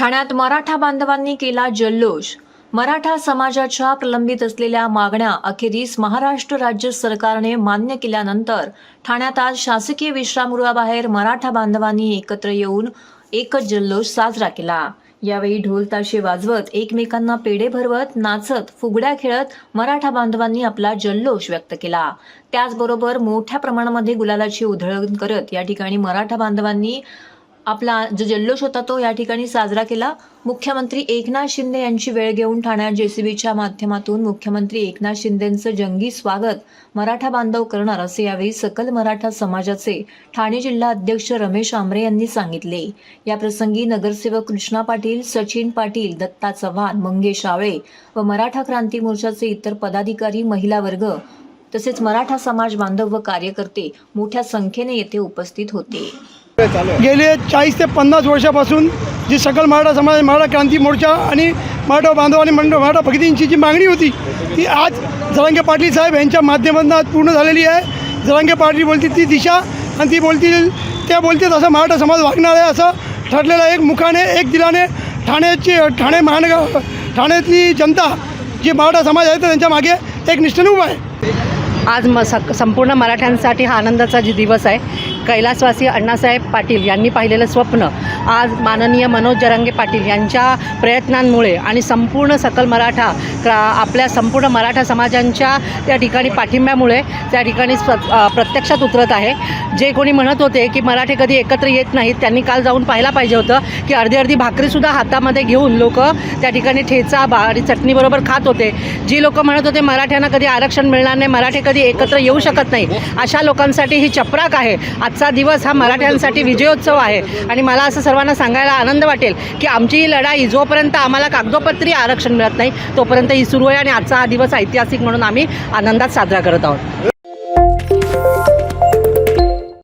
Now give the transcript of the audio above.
ठाण्यात मराठा बांधवांनी केला जल्लोष. मराठा समाजाच्या प्रलंबित असलेल्या मागण्या अखेरीस महाराष्ट्र राज्य सरकारने मान्य केल्यानंतर ठाण्यात आज शासकीय विश्रामगृहाबाहेर मराठा बांधवांनी एकत्र येऊन एकच जल्लोष साजरा केला. यावेळी ढोल ताशे वाजवत एकमेकांना पेढे भरवत नाचत फुगड्या खेळत मराठा बांधवांनी आपला जल्लोष व्यक्त केला. त्याचबरोबर मोठ्या प्रमाणामध्ये गुलालाची उधळण करत या ठिकाणी मराठा बांधवांनी आपला जो जल्लोष होता तो या ठिकाणी साजरा केला. मुख्यमंत्री एकनाथ शिंदे यांची वेळ घेऊन ठाण्यात जेसीबीच्या माध्यमातून मुख्यमंत्री एकनाथ शिंदेंचं जंगी स्वागत मराठा बांधव करणार असे यावेळी सकल मराठा समाजाचे ठाणे जिल्हा अध्यक्ष रमेश आमरे यांनी सांगितले. या प्रसंगी नगरसेवक कृष्णा पाटील सचिन पाटील दत्ता चव्हाण मंगेश आवळे व मराठा क्रांती मोर्चाचे इतर पदाधिकारी महिला वर्ग तसेच मराठा समाज बांधव व कार्यकर्ते मोठ्या संख्येने येथे उपस्थित होते. गेले चाळीस ते पन्नास वर्षापासून जी सकल मराठा समाज मराठा क्रांती मोर्चा आणि मराठा बांधव आणि मंड मराठा भगिनींची जी मागणी होती ती आज जरांगे पाटील साहेब यांच्या माध्यमातून आज पूर्ण झालेली आहे. जरांगे पाटील बोलतील ती दिशा आणि ती बोलतील त्या बोलतील असं मराठा समाज वागणार आहे असं ठरलेलं आहे. एक मुखाने एक दिलाने ठाण्याची ठाणे महानगर ठाण्यातली जनता जी मराठा समाज आहे तर त्यांच्या मागे एक निष्ठेने उभा आहे. आज म संपूर्ण मराठ्यांसाठी हा आनंदाचा जी दिवस आहे कैलासवासी अण्णासाहेब पाटील यांनी पाहिलेलं स्वप्न आज माननीय मनोज जरांगे पाटील यांच्या प्रयत्नांमुळे आणि संपूर्ण सकल मराठा क्रा आपल्या संपूर्ण मराठा समाजांच्या त्या ठिकाणी पाठिंब्यामुळे त्या ठिकाणी स्व प्रत्यक्षात उतरत आहे. जे कोणी म्हणत होते की मराठे कधी एकत्र येत नाहीत त्यांनी काल जाऊन पाहायला पाहिजे होतं की अर्धी अर्धी भाकरीसुद्धा हातामध्ये घेऊन लोक त्या ठिकाणी ठेचा बा आणि चटणीबरोबर खात होते. जी लोक म्हणत होते मराठ्यांना कधी आरक्षण मिळणार नाही मराठे कधी एकत्र येऊ शकत नाही. अशा लोकांसाठी ही चपराक आहे. आजचा दिवस हा मराठ्यांसाठी विजयोत्सव आहे. आणि मला असं सर्वांना सांगायला आनंद वाटेल की आमची ही लढाई जोपर्यंत आम्हाला कागदोपत्री आरक्षण मिळत नाही तोपर्यंत ही सुरू आहे आणि आजचा हा दिवस ऐतिहासिक म्हणून आम्ही आनंदात साजरा करत आहोत.